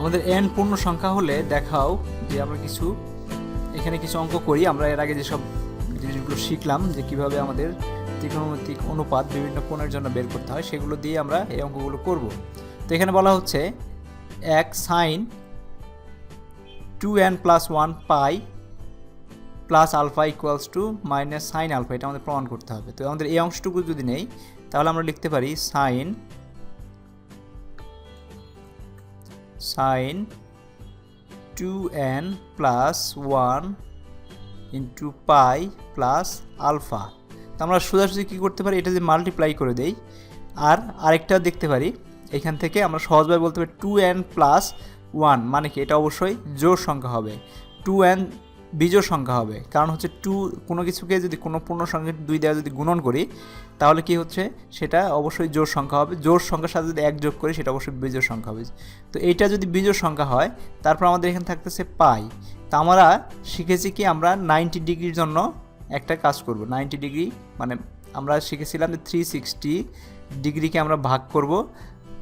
আমাদের এন পূর্ণ সংখ্যা হলে দেখাও যে আমরা কিছু, এখানে কিছু অঙ্ক করি। আমরা এর আগে যেসব জিনিসগুলো শিখলাম, যে কীভাবে আমাদের ত্রিকোণমিতিক অনুপাত বিভিন্ন কোণের জন্য বের করতে হয়, সেগুলো দিয়ে আমরা এই অঙ্কগুলো করব। তো এখানে বলা হচ্ছে এক sine two n plus one pi plus alpha equals to minus sine alpha এটা আমাদের প্রমাণ করতে হবে। তো আমাদের এই অংশটুকু যদি নেই, তাহলে আমরা লিখতে পারি sine sine two n plus one into pi plus alpha তো আমরা সোজাসুজি কী করতে পারি? এটা যে মাল্টিপ্লাই করে দেই। আর আরেকটা দেখতে পারি। এখান থেকে আমরা সহজভাবে বলতে পারি টু এন প্লাস ওয়ান মানে কি? এটা অবশ্যই জোর সংখ্যা হবে। টু এন বিজোড় সংখ্যা হবে। কারণ হচ্ছে টু কোনো কিছুকে যদি কোনো পূর্ণ সংখ্যা দুই দেওয়া যদি গুণন করি, তাহলে কি হচ্ছে? সেটা অবশ্যই জোর সংখ্যা হবে। জোর সংখ্যার সাথে যদি এক যোগ করি, সেটা অবশ্যই বিজোড় সংখ্যা হবে। তো এইটা যদি বিজোড় সংখ্যা হয়, তারপর আমাদের এখানে থাকতেছে পাই। তা আমরা শিখেছি কি আমরা নাইনটি ডিগ্রির জন্য একটা কাজ করব। নাইনটি ডিগ্রি মানে আমরা শিখেছিলাম যে থ্রি সিক্সটি ডিগ্রিকে আমরা ভাগ করব।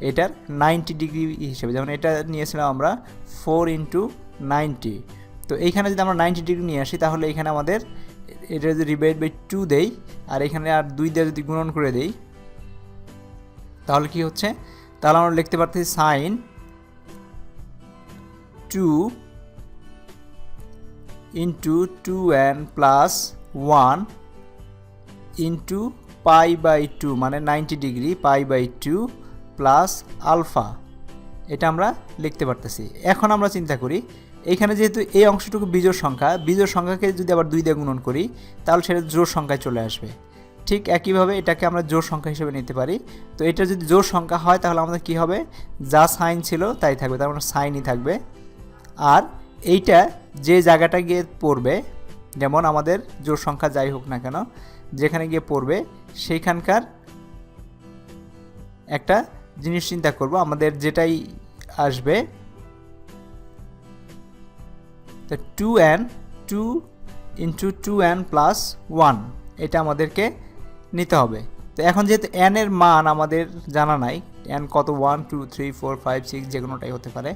এটার নাইনটি ডিগ্রি হিসেবে। যেমন এটা নিয়েছিলাম আমরা ফোর ইন্টু নাইনটি তো এইখানে যদি আমরা নাইনটি ডিগ্রি নিয়ে আসি, তাহলে এখানে আমাদের এটা যদি ডিভাইড বাই টু দেই, আর এখানে আর দুই দিয়ে যদি গুণন করে দেই, তাহলে কি হচ্ছে? তাহলে আমরা লিখতে পারতেছি sine two into two n plus one into pi by two মানে ninety degree pi by two plus alpha এটা আমরা লিখতে পারতেছি। এখন আমরা চিন্তা করি এইখানে যেহেতু এই অংশটুকু বিজোড় সংখ্যা, বিজোড় সংখ্যাকে যদি আবার দুই দিয়ে গুণন করি, তাহলে সেটা জোর সংখ্যায় চলে আসবে। ঠিক একইভাবে এটাকে আমরা জোর সংখ্যা হিসেবে নিতে পারি। তো এটা যদি জোর সংখ্যা হয়, তাহলে আমাদের কি হবে? যা সাইন ছিল তাই থাকবে, তার মানে সাইনই থাকবে। আর এইটা যে জায়গাটা গিয়ে পড়বে, যেমন আমাদের জোর সংখ্যা যাই হোক না কেন, যেখানে গিয়ে পড়বে, সেইখানকার একটা জিনিস চিন্তা করব। আমাদের যেটাই আসবে তো two n two into two n plus one এটা আমাদেরকে নিতে হবে। তো এখন যেহেতু এর মান আমাদের জানা নাই এন কত one two three four five six যে কোনোটাই হতে পারে,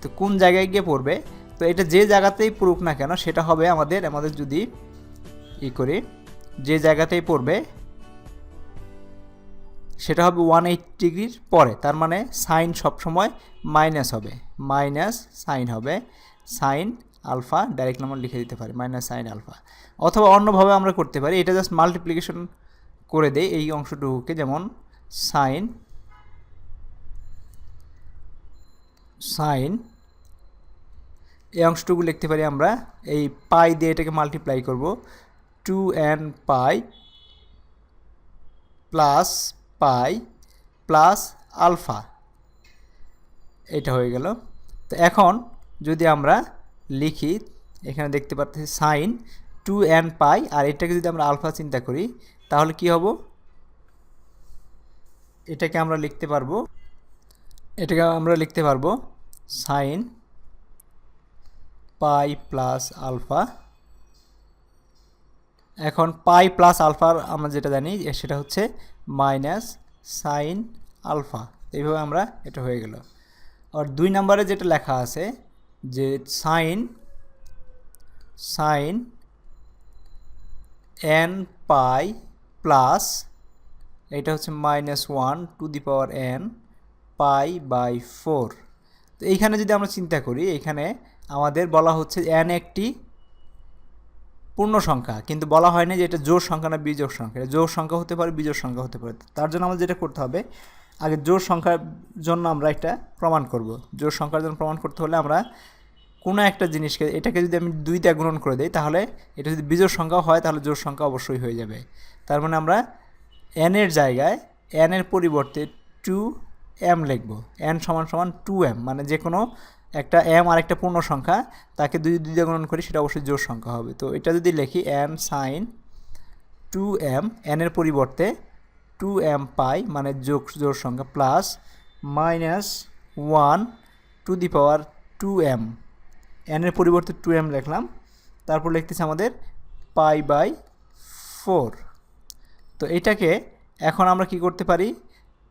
তো কোন জায়গায় গিয়ে পড়বে? তো এটা যে জায়গাতেই পড়ুক না কেন, সেটা হবে আমাদের আমাদের যদি ই করি, যে জায়গাতেই পড়বে, সেটা হবে ওয়ান এইট ডিগ্রির পরে, তার মানে সাইন সবসময় মাইনাস হবে মাইনাস সাইন হবে, সাইন আলফা ডাইরেক্ট আমরা লিখে দিতে পারি মাইনাস সাইন আলফা। অথবা অন্যভাবে আমরা করতে পারি, এটা জাস্ট মাল্টিপ্লিকেশন করে দেই এই অংশটুকুকে, যেমন সাইন সাইন এই অংশটুকু লিখতে পারি আমরা, এই পাই দিয়ে এটাকে মাল্টিপ্লাই করব two n pi plus pi plus alpha. এটা হয়ে গেল। তো এখন যদি আমরা লিখি, এখানে দেখতে পাচ্ছি সাইন টু এন পাই, আর এটাকে যদি আমরা আলফা চিন্তা করি, তাহলে কি হব? এটাকে আমরা লিখতে পারব, এটাকে আমরা লিখতে পারব সাইন পাই প্লাস আলফা। এখন পাই প্লাস আলফার আমরা যেটা জানি সেটা হচ্ছে মাইনাস সাইন আলফা। এইভাবে আমরা এটা হয়ে গেল। আর দুই নম্বরে যেটা লেখা আছে যে sine sine n pi plus এটা হচ্ছে minus one to the power n pi by four তো এইখানে যদি আমরা চিন্তা করি এখানে আমাদের বলা হচ্ছে এন একটি পূর্ণ সংখ্যা, কিন্তু বলা হয় না যে এটা জোর সংখ্যা না বিজোড় সংখ্যা। এটা জোর সংখ্যা হতে পারে, বিজোড় সংখ্যা হতে পারে। তার জন্য আমাদের যেটা করতে হবে আগে জোর সংখ্যার জন্য আমরা একটা প্রমাণ করব। জোর সংখ্যার জন্য প্রমাণ করতে হলে আমরা কোনো একটা জিনিসকে, এটাকে যদি আমি দুইটা গুণন করে দিই, তাহলে এটা যদি বিজোর সংখ্যা হয়, তাহলে জোর সংখ্যা অবশ্যই হয়ে যাবে। তার মানে আমরা এনের জায়গায় এনের পরিবর্তে টু এম লিখব। এন সমান সমান টু এম মানে যে কোনো একটা এম আর একটা পূর্ণ সংখ্যা, তাকে দুই দুই দিয়ে গুণন করি, সেটা অবশ্যই জোর সংখ্যা হবে। তো এটা যদি লিখি এন সাইন টু এম এনের পরিবর্তে টু এম পাই মানে যোগ জোর সংখ্যা plus minus one to the power two m এনের পরিবর্তে টু এম লিখলাম, তারপর লিখতেছে আমাদের পাই বাই ফোর তো এটাকে এখন আমরা কি করতে পারি?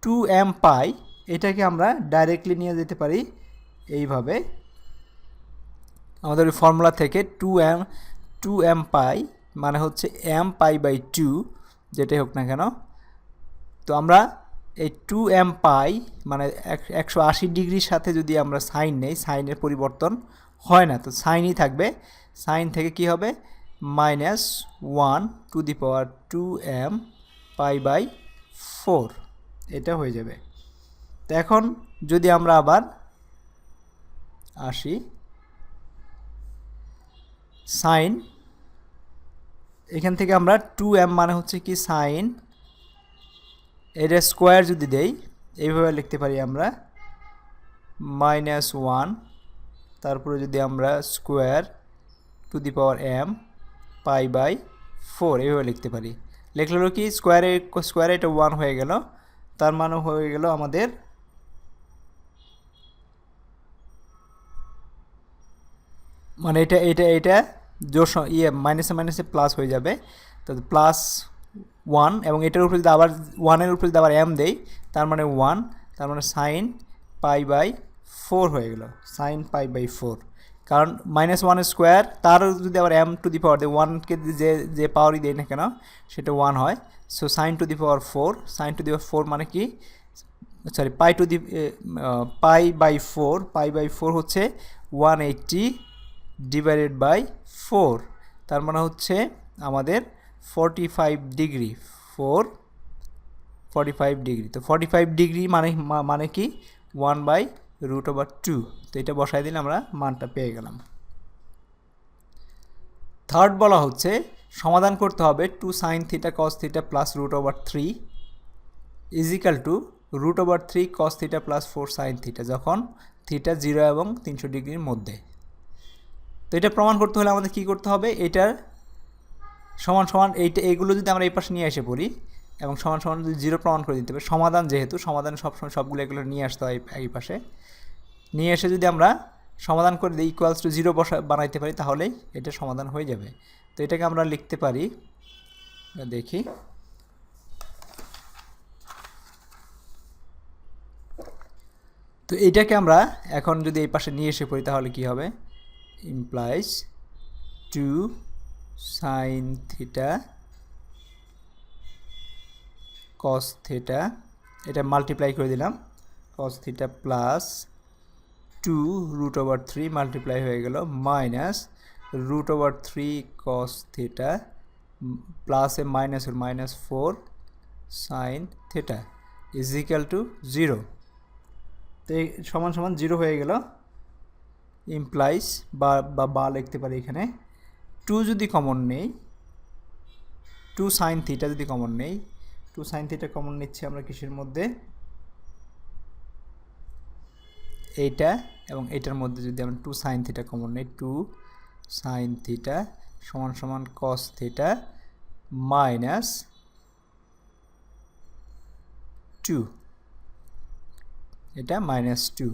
টু এম পাই এটাকে আমরা ডাইরেক্টলি নিয়ে যেতে পারি এইভাবে। আমাদের ওই ফর্মুলা থেকে two m two m pi মানে হচ্ছে এম পাই বাই টু যেটাই হোক না কেন তো আমরা এই টু এম পাই মানে এক- একশো আশি ডিগ্রির সাথে যদি আমরা সাইন নেই, সাইনের পরিবর্তন হয় না, তো সাইনই থাকবে। সাইন থেকে কি হবে? Minus one to the power two m pi by four, এটা হয়ে যাবে। তো এখন যদি আমরা আবার আসি, সাইন, এখান থেকে আমরা টু এম মানে হচ্ছে কি সাইন এটা স্কোয়ার যদি দেই, এইভাবে লিখতে পারি আমরা মাইনাস ওয়ান তারপরে যদি আমরা square to the power m pi by four এইভাবে লিখতে পারি। লিখলে কি স্কোয়ারে স্কোয়ারে এটা ওয়ান হয়ে গেল, তার মানে হয়ে গেল আমাদের মানে এটা এটা এটা জোর ইয়ে মাইনাসে মাইনাসে প্লাস হয়ে যাবে। তো প্লাস ওয়ান এবং এটার উপরে যদি আবার ওয়ানের উপরে যদি আবার এম দেই, তার মানে ওয়ান তার মানে সাইন পাই বাই ফোর হয়ে গেল। সাইন পাই বাই ফোর কারণ মাইনাস ওয়ান স্কোয়ার তার যদি আবার এম টু দি পাওয়ার দেয় ওয়ানকে যে যে পাওয়ারই দেয় না কেন, সেটা ওয়ান হয়। So sine to the power four sine to the power four মানে কি? Sorry pi to the pi by four pi by four হচ্ছে one eighty divided by four তার মানে হচ্ছে আমাদের forty five degree four forty five degree তো forty five degree মানে মানে কি? One by root over two তো এটা বসাই দিলে আমরা মানটা পেয়ে গেলাম। থার্ড বলা হচ্ছে, সমাধান করতে হবে two sine theta cos theta plus root over three equal to root over three cos theta plus four sine theta যখন থিটা জিরো এবং তিনশো ডিগ্রির মধ্যে। তো এটা প্রমাণ করতে হলে আমাদের কী করতে হবে? এটার সমান সমান এইটা, এইগুলো যদি আমরা এই পাশে নিয়ে এসে পড়ি, এবং সমান সমান যদি জিরো প্রমাণ করে দিতে হবে সমাধান যেহেতু, সমাধান সবসময় সবগুলো এগুলো নিয়ে আসতে হয় এই পাশে। নিয়ে এসে যদি আমরা সমাধান করে দিই ইকুয়ালস টু জিরো বসা, বানাইতে পারি তাহলেই এটা সমাধান হয়ে যাবে। তো এটাকে আমরা লিখতে পারি দেখি। তো এইটাকে আমরা এখন যদি এই পাশে নিয়ে এসে পড়ি, তাহলে কি হবে? Implies two sine theta cos theta এটা মাল্টিপ্লাই করে দিলাম। Cos theta plus two root over three multiply হয়ে গেল minus root over three cos theta প্লাসে মাইনাসের minus four sine theta is equal to zero তো সমান সমান জিরো হয়ে গেল। ইমপ্লাইজ বা বা বা লিখতে পারি এখানে। টু যদি কমন নেই, টু সাইন থিটা যদি কমন নেই, টু সাইন থিটা কমন নিচ্ছি আমরা কিসের মধ্যে? এইটা এবং এটার মধ্যে যদি আমরা টু সাইন থিটা কমন নেই, টু সাইন থিটা সমান সমান কস থিটা মাইনাস টু এটা মাইনাস টু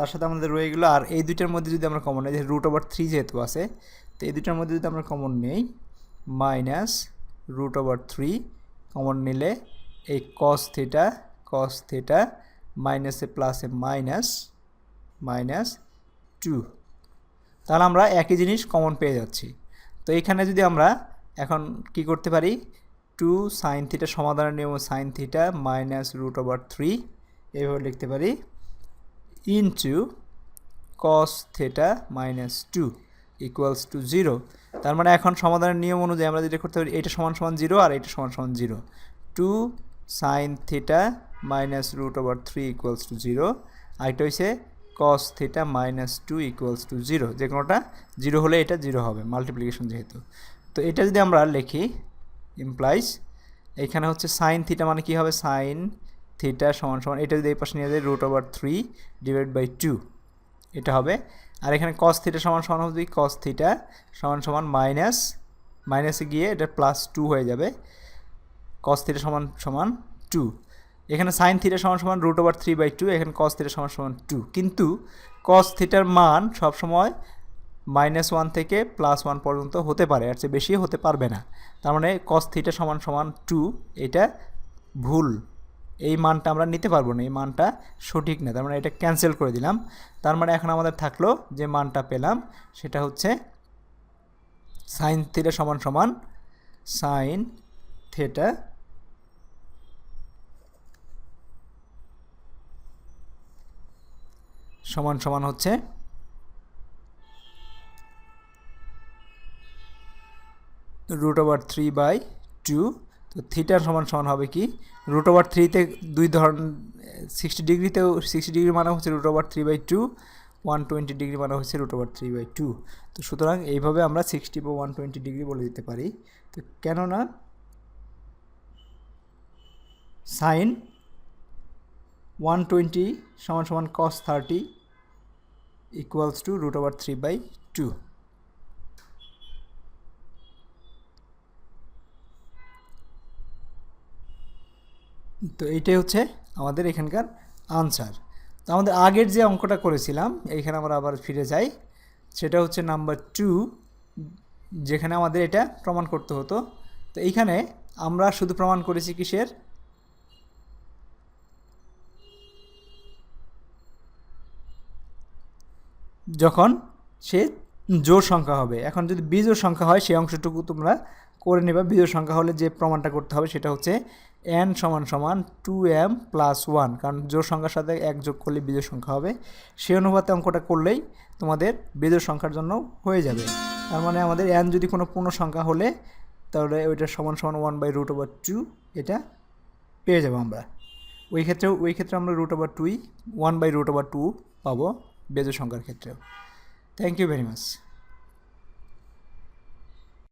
তার সাথে আমাদের রয়ে গেলো, আর এই দুইটার মধ্যে যদি আমরা কমন নেই যে রুট ওভার থ্রি যেহেতু আছে, তো এই দুইটার মধ্যে যদি আমরা কমন নেই minus root over three common নিলে এই কস থিটা কস থিটা মাইনাসে প্লাসে মাইনাস মাইনাস টু তাহলে আমরা একই জিনিস কমন পেয়ে যাচ্ছি। তো এখানে যদি আমরা এখন কি করতে পারি টু সাইন থিটা সমাধানের নিয়ম sine theta minus root over three এভাবে লিখতে পারি। Into cos theta minus two equals to zero তার মানে এখন সমাধানের নিয়ম অনুযায়ী আমরা যেটা করতে পারি, এটা সমান সমান জিরো আর এটা সমান সমান zero two sine theta minus root over three equals to zero আরেকটা হচ্ছে cos theta minus two equals to zero যে কোনোটা জিরো হলে এটা জিরো হবে মাল্টিপ্লিকেশন যেহেতু। তো এটা যদি আমরা লিখি ইমপ্লাইজ এখানে হচ্ছে সাইন থিটা মানে কি হবে? সাইন থিটা সমান সমান, এটা যদি এই পাশে নিয়ে যায় root over three divide by two এটা হবে। আর এখানে কস থিটা সমান সমান হবে কস থিটা সমান সমান মাইনাস মাইনাসে গিয়ে এটা প্লাস টু হয়ে যাবে। কস থিটা সমান সমান টু এখানে সাইন থিটা সমান সমান root over three by two এখানে কস থিটা সমান সমান টু কিন্তু কস থিটার মান সবসময় মাইনাস ওয়ান থেকে প্লাস ওয়ান পর্যন্ত হতে পারে আর চেয়ে বেশি হতে পারবে না। তার মানে কস থিটা সমান সমান টু এটা ভুল। এই মানটা আমরা নিতে পারব না, এই মানটা সঠিক না। তার মানে এটা ক্যান্সেল করে দিলাম। তার মানে এখন আমাদের থাকল যে মানটা পেলাম, সেটা হচ্ছে সাইন থিটা সমান সমান সাইন থেটা সমান সমান হচ্ছে root over three by two তো থিটার সমান সমান হবে কি? রুট ওভার থ্রিতে দুই ধরন সিক্সটি ডিগ্রিতেও সিক্সটি ডিগ্রি মানে হচ্ছে root over three by two one twenty degree মানে হচ্ছে root over three by two তো সুতরাং এইভাবে আমরা সিক্সটি বা ওয়ান টোয়েন্টি ডিগ্রি বলে দিতে পারি। তো কেননা সাইন ওয়ান টোয়েন্টি সমান সমান cos thirty equals to root over three by two তো এইটাই হচ্ছে আমাদের এখানকার আনসার তো আমাদের আগের যে অঙ্কটা করেছিলাম এইখানে আমরা আবার ফিরে যাই। সেটা হচ্ছে নাম্বার টু যেখানে আমাদের এটা প্রমাণ করতে হতো। তো এইখানে আমরা শুধু প্রমাণ করেছি কিসের? যখন সে জোর সংখ্যা হবে। এখন যদি বিজোড় সংখ্যা হয়, সেই অংশটুকু তোমরা করে নেবা। বিজোড় সংখ্যা হলে যে প্রমাণটা করতে হবে, সেটা হচ্ছে এন সমান সমান টু এম প্লাস ওয়ান কারণ জোর সংখ্যার সাথে এক যোগ করলে বিজোড় সংখ্যা হবে। সেই অনুপাতে অঙ্কটা করলেই তোমাদের বিজোড় সংখ্যার জন্য হয়ে যাবে। তার মানে আমাদের এন যদি কোনো পূর্ণ সংখ্যা হলে, তাহলে ওইটা সমান সমান one by root over two এটা পেয়ে যাব আমরা। ওই ক্ষেত্রেও, ওই ক্ষেত্রে আমরা root over two one by root over two পাবো বেজোড় সংখ্যার ক্ষেত্রেও। Thank you very much